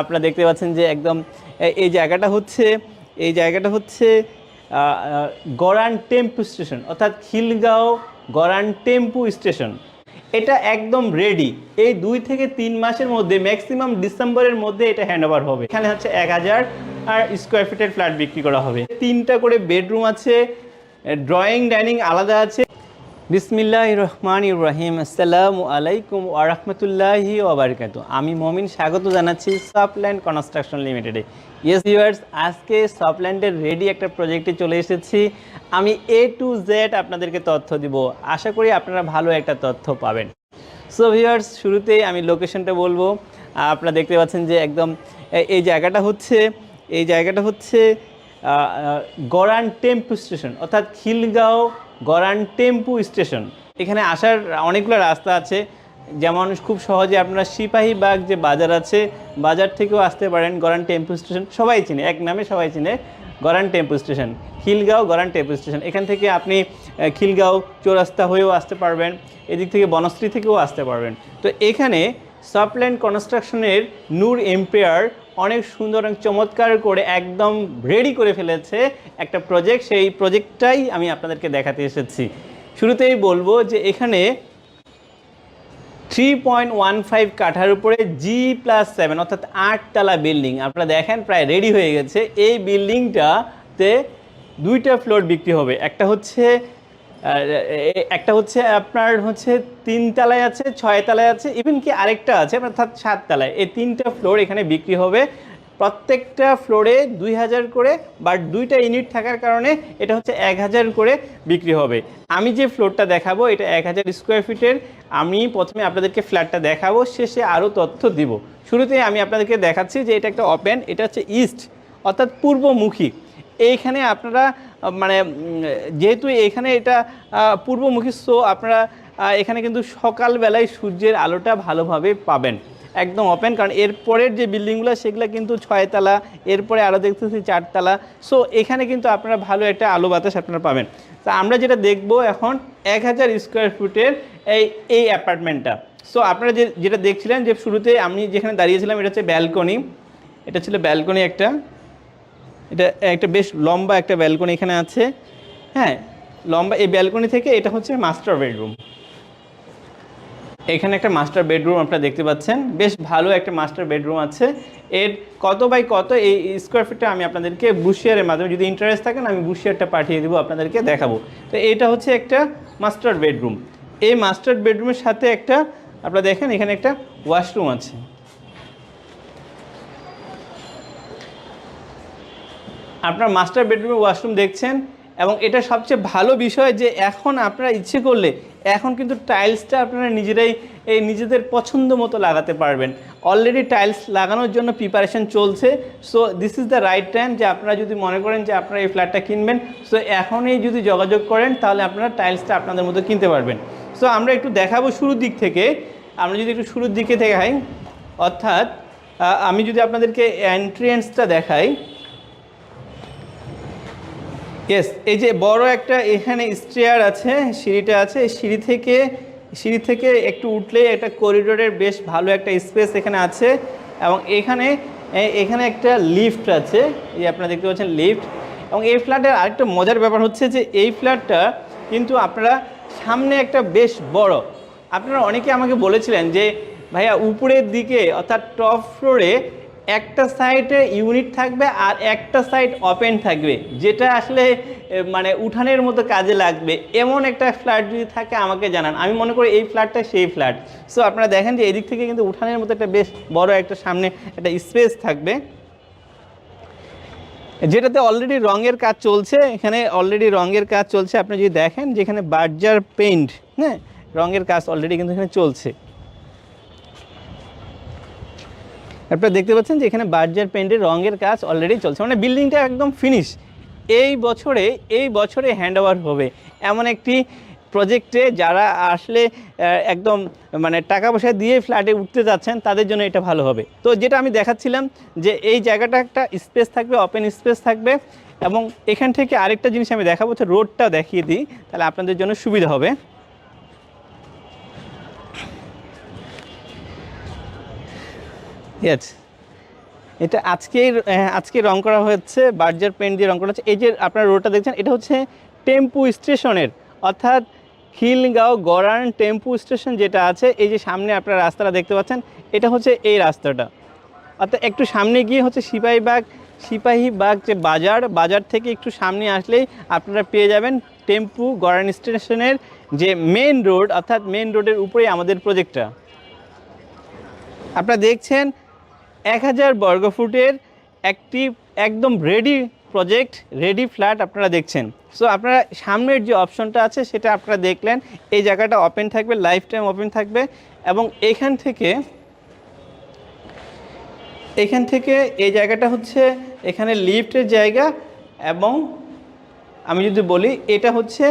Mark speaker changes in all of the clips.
Speaker 1: আপনারা দেখতে পাচ্ছেন যে একদম এই জায়গাটা হচ্ছে, এই জায়গাটা হচ্ছে গরান টেম্পু স্টেশন, অর্থাৎ খিলগাঁও গরান টেম্পু স্টেশন। এটা একদম রেডি এই দুই থেকে তিন মাসের মধ্যে ম্যাক্সিমাম ডিসেম্বরের মধ্যে এটা হ্যান্ড ওভার হবে। এখানে হচ্ছে এক হাজার, আর স্কোয়ার ফিটের ফ্ল্যাট বিক্রি করা হবে। তিনটা করে বেডরুম আছে ড্রয়িং ডাইনিং আলাদা আছে। বিসমিল্লাহ রহমান ইব্রাহিম আসসালামু আলাইকুম ওরহমতুল্লাহি ওবরকাত আমি মমিন, স্বাগত জানাচ্ছি সফল্যান্ড কনস্ট্রাকশন লিমিটেডে ইয়েস ভিউয়ার্স আজকে সফল্যান্ডের রেডি একটা প্রজেক্টে চলে এসেছি। আমি এ টু জেড আপনাদেরকে তথ্য দিব। আশা করি আপনারা ভালো একটা তথ্য পাবেন। সো ভিউয়ার্স শুরুতেই আমি লোকেশনটা বলব। আপনারা দেখতে পাচ্ছেন যে একদম এই জায়গাটা হচ্ছে, এই জায়গাটা হচ্ছে গরান টেম্পু স্টেশন অর্থাৎ খিলগাঁও গরান টেম্পু স্টেশন। এখানে আসার অনেকগুলো রাস্তা আছে। যেমন খুব সহজে আপনারা সিপাহীবাগ যে বাজার আছে, বাজার থেকেও আসতে পারেন গরান টেম্পু স্টেশন। সবাই চিনে, এক নামে সবাই চিনে Goran tempo station. Khilgaon Goran tempo station. এখান থেকে আপনি খিলগাঁও চৌরাস্তা হয়েও আসতে পারবেন। এদিক থেকে বনশ্রী থেকেও আসতে পারবেন। তো এখানে সফটল্যান্ড কনস্ট্রাকশনের নূর এম্পেয়ার অনেক সুন্দর এবং চমৎকার করে একদম রেডি করে ফেলেছে একটা প্রজেক্ট সেই প্রজেক্টটাই আমি আপনাদেরকে দেখাতে এসেছি। শুরুতেই বলব যে এখানে থ্রি পয়েন্ট ওয়ান ফাইভ কাঠার উপরে জি প্লাস সেভেন অর্থাৎ আটতলা বিল্ডিং আপনারা দেখেন, প্রায় রেডি হয়ে গেছে। এই বিল্ডিংটাতে দুইটা ফ্লোর বিক্রি হবে। একটা হচ্ছে একটা হচ্ছে আপনার হচ্ছে তিন তলায় আছে, ছয় তলায় আছে ইভেন কি আরেকটা আছে, অর্থাৎ সাত তালায়। এই তিনটা ফ্লোর এখানে বিক্রি হবে। প্রত্যেকটা ফ্লোরে দুই হাজার করে বাট দুইটা ইউনিট থাকার কারণে এটা হচ্ছে এক হাজার করে বিক্রি হবে। আমি যে ফ্লোরটা দেখাবো, এটা এক হাজার স্কোয়ার ফিটের আমি প্রথমে আপনাদেরকে ফ্ল্যাটটা দেখাবো, শেষে আরও তথ্য দিব। শুরুতে আমি আপনাদেরকে দেখাচ্ছি যে এটা একটা ওপেন এটা হচ্ছে ইস্ট অর্থাৎ পূর্বমুখী। এইখানে আপনারা যেহেতু এখানে এটা পূর্বমুখী সো আপনারা এখানে কিন্তু সকালবেলায় সূর্যের আলোটা ভালোভাবে পাবেন। একদম ওপেন কারণ এরপরের যে বিল্ডিংগুলো, সেগুলো কিন্তু ছয়তলা এরপরে আরও দেখতেছি চারতলা। সো এখানে কিন্তু আপনারা ভালো একটা আলো বাতাস আপনারা পাবেন। তা আমরা যেটা দেখব এখন, এক হাজার স্কোয়ার ফুটের এই এই অ্যাপার্টমেন্টটা সো আপনারা যে, যেটা দেখছিলেন যে, শুরুতে আমি যেখানে দাঁড়িয়েছিলাম, এটা হচ্ছে ব্যালকনি এটা ছিল ব্যালকনি একটা। এটা একটা বেশ লম্বা একটা ব্যালকনি এখানে আছে। হ্যাঁ লম্বা এই ব্যালকনি থেকে এটা হচ্ছে মাস্টার বেডরুম এখানে একটা মাস্টার বেডরুম আপনারা দেখতে পাচ্ছেন। বেশ ভালো একটা মাস্টার বেডরুম আছে। এর কত বাই কত এই স্কোয়ার ফিটটা আমি আপনাদেরকে বুশিয়ারের মাধ্যমে যদি ইন্টারেস্ট থাকেন আমি বুশিয়ারটা পাঠিয়ে দেবো আপনাদেরকে দেখাবো। তো এটা হচ্ছে একটা মাস্টার বেডরুম এই মাস্টার বেডরুমের সাথে একটা, আপনারা দেখেন এখানে একটা ওয়াশরুম আছে। আপনার মাস্টার বেডরুমে ওয়াশরুম দেখছেন এবং এটা সবচেয়ে ভালো বিষয় যে এখন আপনারা ইচ্ছে করলে এখন কিন্তু টাইলসটা আপনারা নিজেরাই, এই নিজেদের পছন্দ মতো লাগাতে পারবেন। অলরেডি টাইলস লাগানোর জন্য প্রিপারেশন চলছে। So this is the right time যে আপনারা যদি মনে করেন যে আপনারা এই ফ্ল্যাটটা কিনবেন সো এখনই যদি যোগাযোগ করেন, তাহলে আপনারা টাইলসটা আপনাদের মতো কিনতে পারবেন। সো আমরা একটু দেখাবো শুরুর দিক থেকে। আমরা যদি একটু শুরুর দিকে দেখাই, অর্থাৎ আমি যদি আপনাদেরকে এন্ট্রিয়েন্সটা দেখাই ইয়েস এই যে বড় একটা এখানে স্টেয়ার আছে, সিঁড়িটা আছে সিঁড়ি থেকে সিঁড়ি থেকে একটু উঠলে একটা করিডোরের বেশ ভালো একটা স্পেস এখানে আছে এবং এখানে এখানে একটা লিফট আছে, এই আপনারা দেখতে পাচ্ছেন লিফট এবং এই ফ্ল্যাটের আরেকটা মজার ব্যাপার হচ্ছে যে এই ফ্ল্যাটটা কিন্তু আপনারা সামনে একটা বেশ বড়। আপনারা অনেকে আমাকে বলেছিলেন যে, ভাইয়া, উপরের দিকে অর্থাৎ টপ ফ্লোরে একটা সাইডে ইউনিট থাকবে আর একটা সাইড ওপেন থাকবে, যেটা আসলে মানে উঠানের মতো কাজে লাগবে। এমন একটা ফ্ল্যাট যদি থাকে, আমাকে জানান। আমি মনে করি এই ফ্ল্যাটটা সেই ফ্ল্যাট সো আপনারা দেখেন যে এদিক থেকে কিন্তু উঠানের মতো একটা বেশ বড় একটা সামনে একটা স্পেস থাকবে। যেটাতে অলরেডি রঙের কাজ চলছে। এখানে অলরেডি রঙের কাজ চলছে। আপনি যদি দেখেন, যেখানে বার্জার পেইন্ট হ্যাঁ রঙের কাজ অলরেডি কিন্তু এখানে চলছে। আপনারা দেখতে পাচ্ছেন যে এখানে বার্জার পেন্টের রঙের কাজ অলরেডি চলছে। মানে বিল্ডিংটা একদম ফিনিশ এই বছরে এই বছরে হ্যান্ড ওভার হবে। এমন একটি প্রজেক্টে যারা আসলে একদম মানে টাকা পয়সা দিয়ে ফ্ল্যাটে উঠতে যাচ্ছেন, তাদের জন্য এটা ভালো হবে। তো যেটা আমি দেখাচ্ছিলাম যে এই জায়গাটা একটা স্পেস থাকবে ওপেন স্পেস থাকবে এবং এখান থেকে আরেকটা জিনিস আমি দেখাবো রোডটা দেখিয়ে দিই। তাহলে আপনাদের জন্য সুবিধা হবে। ইয়েস এটা আজকেই আহ, আজকে রং করা হয়েছে বার্জার পেন্ট দিয়ে রং করা হচ্ছে। এই যে আপনার রোডটা দেখছেন এটা হচ্ছে টেম্পু স্টেশনের অর্থাৎ খিলগাঁও গড়ান টেম্পু স্টেশন যেটা আছে এই যে সামনে আপনারা রাস্তাটা দেখতে পাচ্ছেন এটা হচ্ছে এই রাস্তাটা। অর্থাৎ একটু সামনে গিয়ে হচ্ছে সিপাহীবাগ সিপাহীবাগ যে বাজার বাজার থেকে একটু সামনে আসলেই আপনারা পেয়ে যাবেন টেম্পু গড়ান স্টেশনের যে মেন রোড অর্থাৎ মেন রোডের উপরেই আমাদের প্রজেক্টটা। আপনারা দেখছেন এক হাজার বর্গফুটের একটি একদম রেডি প্রজেক্ট রেডি ফ্ল্যাট আপনারা দেখছেন। সো আপনারা সামনের যে অপশনটা আছে, সেটা আপনারা দেখলেন। এই জায়গাটা ওপেন থাকবে লাইফ টাইম ওপেন থাকবে এবং এখান থেকে এখান থেকে এই জায়গাটা হচ্ছে এখানে লিফটের জায়গা এবং আমি যদি বলি, এটা হচ্ছে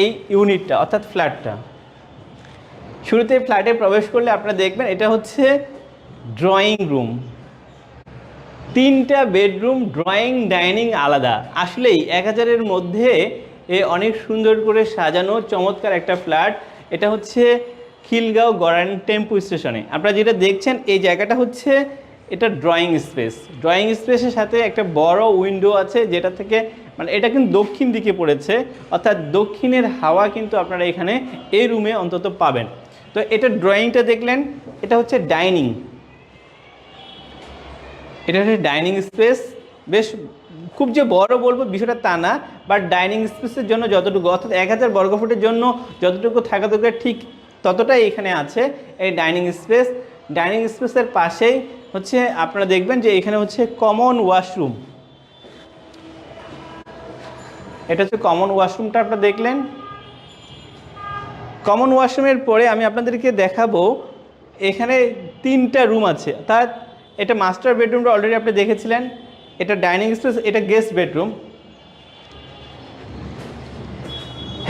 Speaker 1: এই ইউনিটটা অর্থাৎ ফ্ল্যাটটা শুরুতে ফ্ল্যাটে প্রবেশ করলে আপনারা দেখবেন, এটা হচ্ছে ড্রয়িং রুম তিনটা বেডরুম ড্রয়িং ডাইনিং আলাদা। আসলেই এক হাজারের মধ্যে এ অনেক সুন্দর করে সাজানো চমৎকার একটা ফ্ল্যাট এটা হচ্ছে খিলগাঁও গরান টেম্পু স্টেশনে। আপনারা যেটা দেখছেন, এই জায়গাটা হচ্ছে এটা ড্রয়িং স্পেস ড্রয়িং স্পেসের সাথে একটা বড় উইন্ডো আছে, যেটা থেকে মানে এটা কিন্তু দক্ষিণ দিকে পড়েছে। অর্থাৎ দক্ষিণের হাওয়া কিন্তু আপনারা এখানে এই রুমে অন্তত পাবেন। তো এটা ড্রয়িংটা দেখলেন, এটা হচ্ছে ডাইনিং এটা হচ্ছে ডাইনিং স্পেস বেশ, খুব যে বড় বলব বিষয়টা তা না বাট ডাইনিং স্পেসের জন্য যতটুকু, অর্থাৎ এক হাজার বর্গফুটের জন্য যতটুকু থাকা দরকার, ঠিক ততটাই এখানে আছে এই ডাইনিং স্পেস ডাইনিং স্পেসের পাশেই হচ্ছে আপনারা দেখবেন যে এখানে হচ্ছে কমন ওয়াশরুম এটা হচ্ছে কমন ওয়াশরুমটা আপনারা দেখলেন। কমন ওয়াশরুমের পরে আমি আপনাদেরকে দেখাবো, এখানে তিনটা রুম আছে। অর্থাৎ এটা মাস্টার বেডরুমটা অলরেডি আপনি দেখেছিলেন। এটা ডাইনিং স্পেস এটা গেস্ট বেডরুম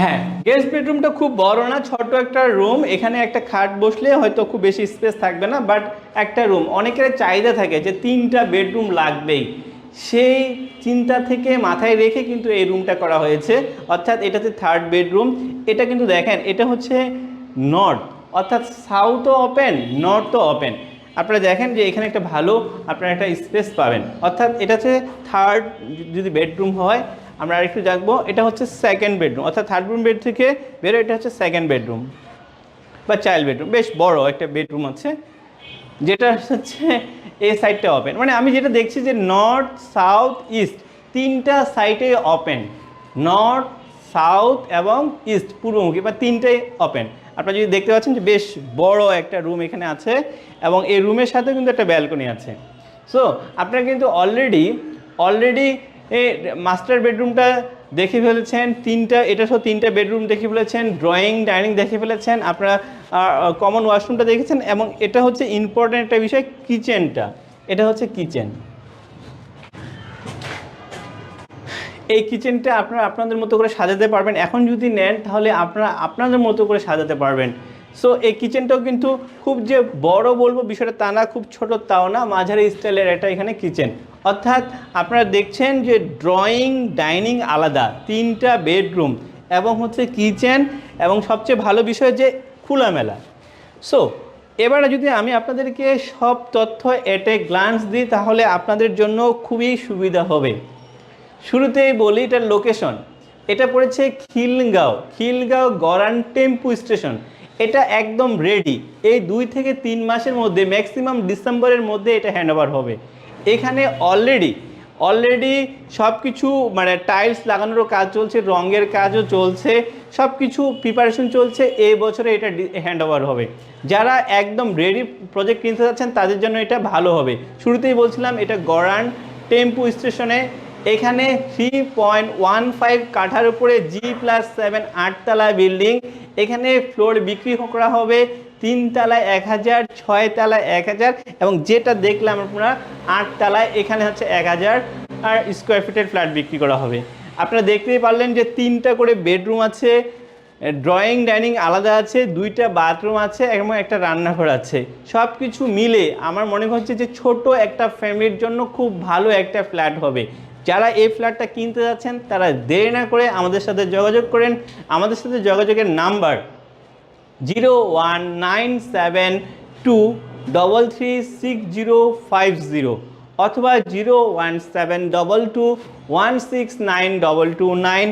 Speaker 1: হ্যাঁ গেস্ট বেডরুমটা খুব বড় না, ছোট একটা রুম এখানে একটা খাট বসলে হয়তো খুব বেশি স্পেস থাকবে না বাট একটা রুম অনেকের চাহিদা থাকে যে তিনটা বেডরুম লাগবেই। সেই চিন্তা থেকে মাথায় রেখে কিন্তু এই রুমটা করা হয়েছে। অর্থাৎ এটাতে থার্ড বেডরুম এটা কিন্তু দেখেন, এটা হচ্ছে নর্থ অর্থাৎ সাউথও ওপেন নর্থও ওপেন আপনারা দেখেন যে এখানে একটা ভালো আপনারা একটা স্পেস পাবেন। অর্থাৎ এটা হচ্ছে থার্ড যদি বেডরুম হয়, আমরা আরেকটু জানব, এটা হচ্ছে সেকেন্ড বেডরুম অর্থাৎ থার্ড রুম বেড থেকে বেরো এটা হচ্ছে সেকেন্ড বেডরুম বা চাইল্ড বেডরুম বেশ বড় একটা বেডরুম আছে, যেটা হচ্ছে এই সাইডটা ওপেন মানে আমি যেটা দেখছি যে নর্থ সাউথ ইস্ট তিনটা সাইডে ওপেন নর্থ সাউথ এবং ইস্ট পূর্বমুখী বা তিনটাই ওপেন আপনারা যদি দেখতে পাচ্ছেন যে বেশ বড় একটা রুম এখানে আছে এবং এই রুমের সাথে কিন্তু একটা ব্যালকনি আছে। সো আপনারা কিন্তু অলরেডি অলরেডি এই মাস্টার বেডরুমটা দেখে ফেলেছেন, তিনটা, এটা সহ তিনটা বেডরুম দেখে ফেলেছেন ড্রয়িং ডাইনিং দেখে ফেলেছেন, আপনারা কমন ওয়াশরুমটা দেখেছেন এবং এটা হচ্ছে ইম্পর্ট্যান্ট একটা বিষয় কিচেনটা এটা হচ্ছে কিচেন এই কিচেনটা আপনারা আপনাদের মতো করে সাজাতে পারবেন। এখন যদি নেন, তাহলে আপনারা আপনাদের মতো করে সাজাতে পারবেন। সো এই কিচেনটাও কিন্তু খুব যে বড় বলব বিষয়টা তা না, খুব ছোট তাও না, মাঝারি স্টাইলের এটা এখানে কিচেন অর্থাৎ আপনারা দেখছেন যে ড্রয়িং ডাইনিং আলাদা, তিনটা বেডরুম এবং হচ্ছে কিচেন এবং সবচেয়ে ভালো বিষয় যে খোলামেলা। সো এবারে যদি আমি আপনাদেরকে সব তথ্য এটে গ্লান্স দিই, তাহলে আপনাদের জন্য খুবই সুবিধা হবে। শুরুতেই বলি, এটার লোকেশন এটা পড়েছে খিলগাঁও খিলগাঁও গরান টেম্পু স্টেশন। এটা একদম রেডি এই দুই থেকে তিন মাসের মধ্যে ম্যাক্সিমাম ডিসেম্বরের মধ্যে এটা হ্যান্ডওভার হবে। এখানে অলরেডি অলরেডি সব কিছু মানে টাইলস লাগানোরও কাজ চলছে, রঙের কাজও চলছে সব কিছু প্রিপারেশন চলছে এই বছরে এটা হ্যান্ড ওভার হবে। যারা একদম রেডি প্রজেক্ট কিনতে যাচ্ছেন, তাদের জন্য এটা ভালো হবে। শুরুতেই বলছিলাম, এটা গরান টেম্পু স্টেশনে এখানে থ্রি পয়েন্ট ওয়ান ফাইভ কাঠার উপরে জি প্লাস সেভেন আটতলা বিল্ডিং এখানে ফ্লোর বিক্রি করা হবে তিন তলায় এক হাজার, ছয় তলায় এক হাজার এবং যেটা দেখলাম আপনারা, আট তলায় এখানে হচ্ছে এক হাজার আর স্কোয়ার ফিটের ফ্ল্যাট বিক্রি করা হবে। আপনারা দেখতেই পারলেন যে তিনটা করে বেডরুম আছে ড্রয়িং ডাইনিং আলাদা আছে, দুইটা বাথরুম আছে এবং একটা রান্নাঘর আছে। সব কিছু মিলে আমার মনে হচ্ছে যে ছোট একটা ফ্যামিলির জন্য খুব ভালো একটা ফ্ল্যাট হবে। যারা এই ফ্ল্যাটটা কিনতে যাচ্ছেন, তারা দেরি না করে আমাদের সাথে যোগাযোগ করেন। আমাদের সাথে যোগাযোগের number zero one nine seven two double three six zero five zero অথবা zero one seven double two one six nine double two nine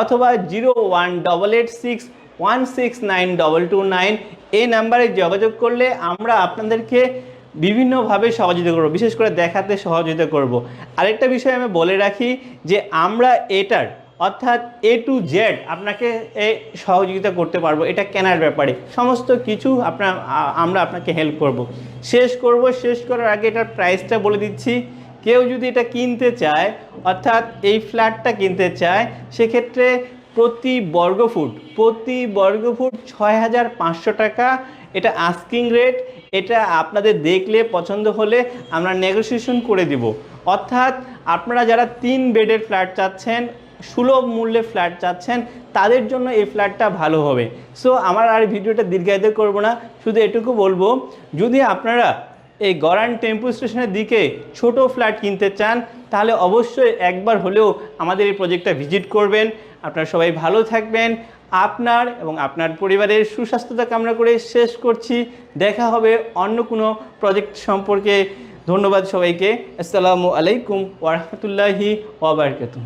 Speaker 1: অথবা zero one double eight six one six nine double two nine এই নাম্বারে যোগাযোগ করলে আমরা আপনাদেরকে বিভিন্নভাবে সহযোগিতা করব, বিশেষ করে দেখাতে সহযোগিতা করব। আরেকটা বিষয় আমি বলে রাখি যে আমরা এটার, অর্থাৎ এ টু জেড আপনাকে এ সহযোগিতা করতে পারব, এটা কেনার ব্যাপারে। সমস্ত কিছু আপনার আমরা আপনাকে হেল্প করব। শেষ করব, শেষ করার আগে এটার প্রাইসটা বলে দিচ্ছি। কেউ যদি এটা কিনতে চায়, অর্থাৎ এই ফ্ল্যাটটা কিনতে চায়, সেক্ষেত্রে প্রতি বর্গফুট প্রতি বর্গফুট ছয় হাজার পাঁচশো টাকা। এটা আস্কিং রেট এটা আপনাদের দেখলে পছন্দ হলে আমরা নেগোসিয়েশন করে দিব। অর্থাৎ আপনারা যারা তিন বেডের ফ্ল্যাট চাচ্ছেন, সুলভ মূল্যে ফ্ল্যাট চাচ্ছেন, তাদের জন্য এই ফ্ল্যাটটা ভালো হবে। সো আমার আর ভিডিওটা দীর্ঘায়িত করব না, শুধু এটুকু বলব, যদি আপনারা এই গরান টেম্পু স্টেশনের দিকে ছোট ফ্ল্যাট কিনতে চান, তাহলে অবশ্যই একবার হলেও আমাদের এই প্রজেক্টটা ভিজিট করবেন। আপনারা সবাই ভালো থাকবেন। আপনার এবং আপনার পরিবারের সুস্বাস্থ্যতা কামনা করে শেষ করছি। দেখা হবে অন্য কোনো প্রজেক্ট সম্পর্কে। ধন্যবাদ সবাইকে। আসসালামু আলাইকুম ওরহমতুল্লাহি ওবরকাতুহ